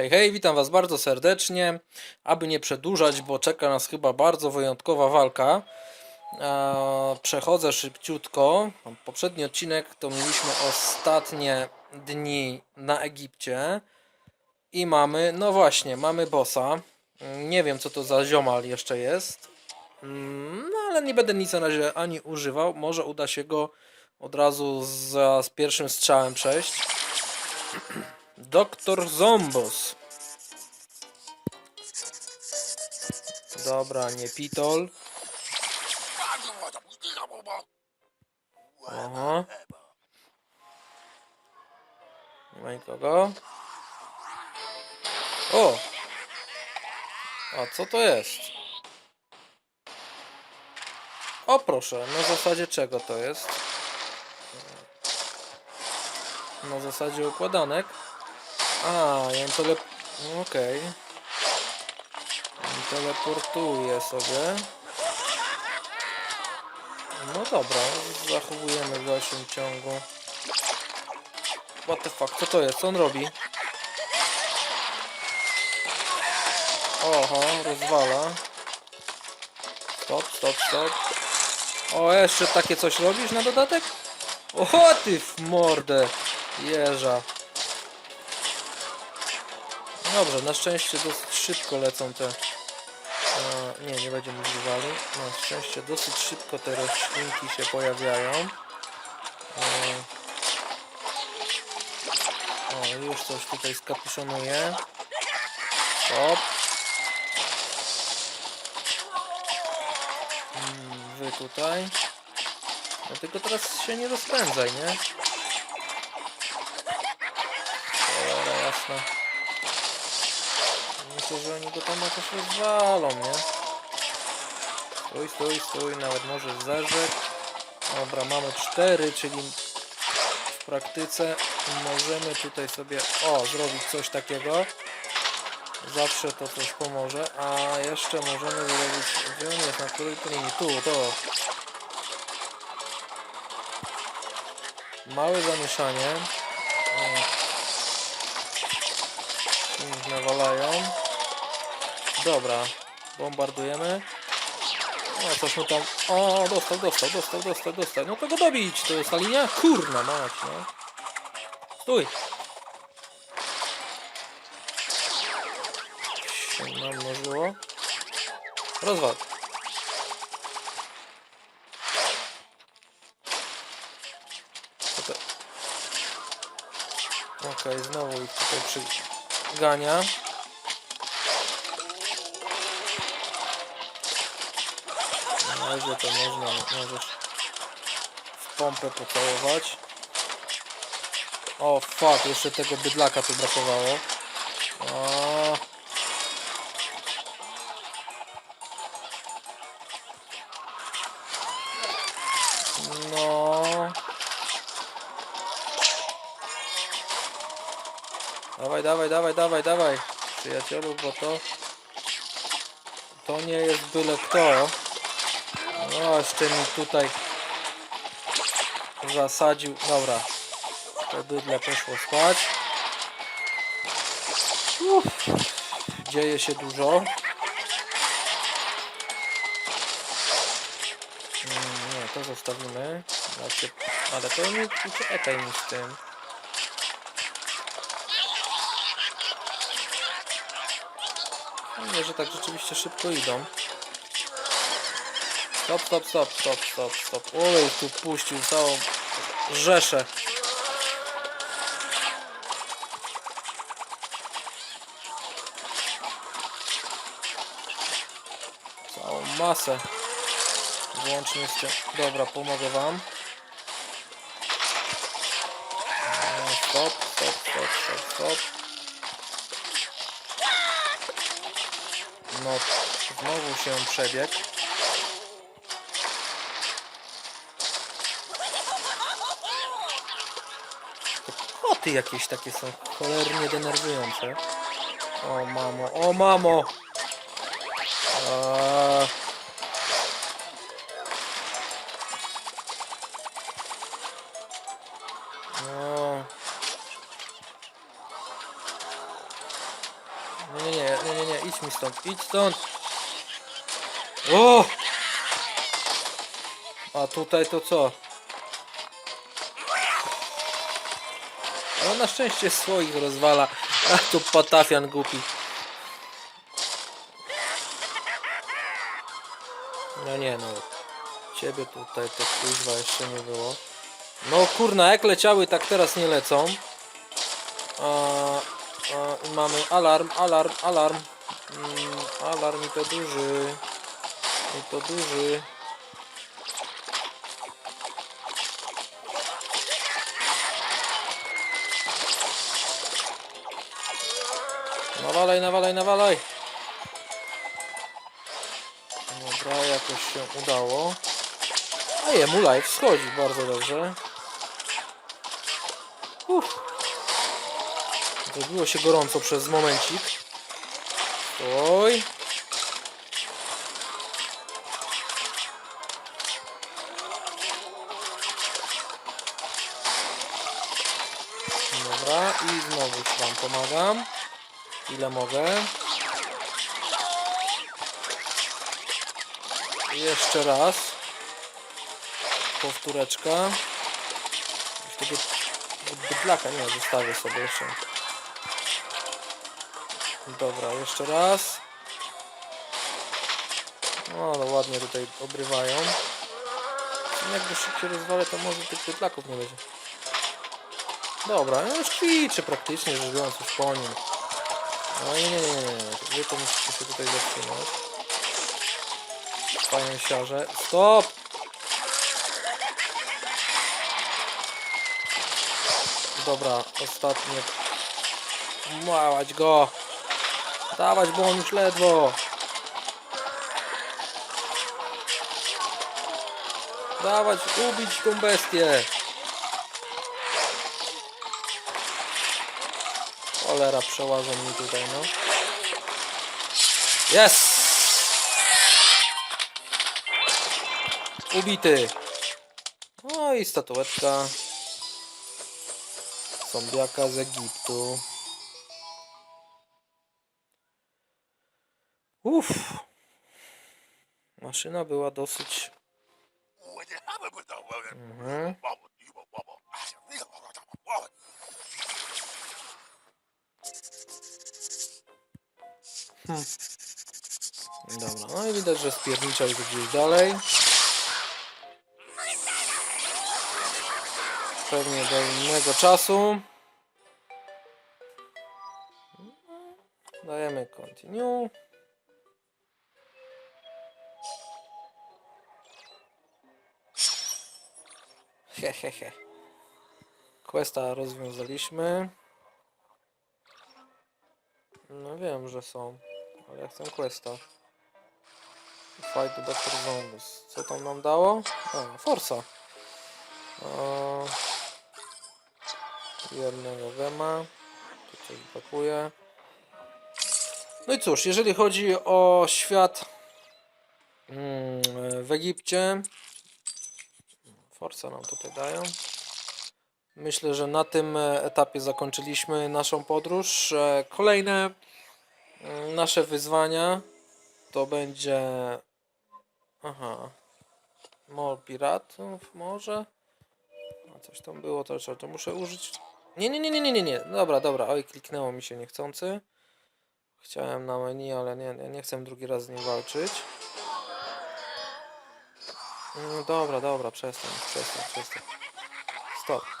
Hej, hej, witam Was bardzo serdecznie. Aby nie przedłużać, bo czeka nas chyba bardzo wyjątkowa walka. Eee, Przechodzę szybciutko. Poprzedni odcinek to mieliśmy ostatnie dni na Egipcie. I mamy, no właśnie, mamy bossa. Nie wiem, co to za ziomal jeszcze jest. Mm, No ale nie będę nic na razie ani używał. Może uda się go od razu z pierwszym strzałem przejść. Doktor Zombos. Dobra, nie pitol. Aha. Nie ma nikogo. O! A co to jest? O proszę, na zasadzie czego to jest? Na zasadzie układanek. A, ja tele... no Okej. Okay. Teleportuję sobie. No dobra, zachowujemy w dalszym ciągu. What the fuck, co to jest? Co on robi? Oho, rozwala. Stop, stop, stop. O, jeszcze takie coś robisz na dodatek? O, ty w mordę, jeża. Dobrze, na szczęście dosyć szybko lecą te... E, nie, nie będziemy używali. Na szczęście dosyć szybko te roślinki się pojawiają. E, o, już coś tutaj skapiszonuje. Stop. Mm, Wy tutaj. No tylko teraz się nie rozpędzaj, nie? Cholera jasna. Myślę, że oni go tam jakoś rozwalą, nie? Stój, stój, stój, nawet może zerzek. Dobra, mamy cztery, czyli w praktyce możemy tutaj sobie, o, zrobić coś takiego. Zawsze to coś pomoże, a jeszcze możemy zrobić, gdzie on jest, na której linii? Tu, to. Małe zamieszanie. Nic nawalają. Dobra, bombardujemy. No, coś mu tam... O, dostał, dostał, dostał, dostał, dostał. No to go dobić, to jest ta linia? Kurna mać, no. Stój. Się namnożyło. Rozwal. Okej, znowu ich tutaj przygania. Razie to można, możesz w pompę pocałować. O fuck, jeszcze tego bydlaka tu brakowało. O. No. Dawaj, dawaj, dawaj, dawaj, dawaj. Przyjacielu, bo to... To nie jest byle kto. No, jeszcze mi tutaj zasadził. Dobra. To bydle poszło spać. Uff. Dzieje się dużo. Mm, Nie, to zostawimy. Znaczy, ale to nie uciekaj mi z tym. Nie, że tak rzeczywiście szybko idą. Stop, stop, stop, stop, stop, stop. Olej tu puścił całą rzeszę. Całą masę. Włącznie z tym. Dobra, pomogę wam. Stop, stop, stop, stop, stop. No, znowu się przebiegł. To koty jakieś takie są cholernie denerwujące. O mamo, o mamo! No. Nie, nie, nie, nie, nie, nie, idź mi stąd, idź stąd. O! A tutaj to co? No na szczęście swoich rozwala. A to patafian głupi. No nie no. Ciebie tutaj to kuźwa jeszcze nie było. No kurna, jak leciały, tak teraz nie lecą. A, a, mamy alarm, alarm, alarm. Mm, alarm i to duży. I to duży. Nawalaj, nawalaj, nawalaj. Dobra, jakoś się udało. A jemu live schodzi bardzo dobrze. Uff. Zrobiło się gorąco przez momencik. Oj. Dobra, i znowu wam pomagam. Ile mogę. Jeszcze raz. Powtóreczka. Tego bydlaka nie zostawię sobie jeszcze. Dobra, jeszcze raz. No, no ładnie tutaj obrywają. W sumie Jak go szybciej rozwalę, to może tych bydlaków nie będzie. Dobra, no już ćwiczę praktycznie biorąc już po nim. No nie, nie, nie, nie. Wy to musicie się tutaj zatrzymać. Fajnie siarze. Stop! Dobra, ostatnie. Małać go! Dawać, bo on już ledwo! Dawać, ubić tą bestię! Cholera, przełażą mi tutaj, no. Jest! Ubity. No i statuetka. Zombiaka z Egiptu. Uff. Maszyna była dosyć... Mhm. Dobra, no i widać, że spierniczał już gdzieś dalej. Pewnie do innego czasu. Dajemy continue. Hehehe. Questa rozwiązaliśmy. No wiem, że są. Ale ja chcę questa. Fight the Doctor Zombies. Co tam nam dało? A, Forsa. O, jednego gema. Tu coś brakuje. No i cóż, jeżeli chodzi o świat mm, w Egipcie. Forsa nam tutaj dają. Myślę, że na tym etapie zakończyliśmy naszą podróż. E, Kolejne nasze wyzwania to będzie. Aha. Mol piratów może? A coś tam było, to, to, to muszę użyć. Nie, nie, nie, nie, nie, nie, nie. Dobra, dobra. Oj, kliknęło mi się niechcący. Chciałem na menu, ale nie, nie, nie chcę drugi raz z nim walczyć. Mm, dobra, dobra, przestań, przestań, przestań. Stop.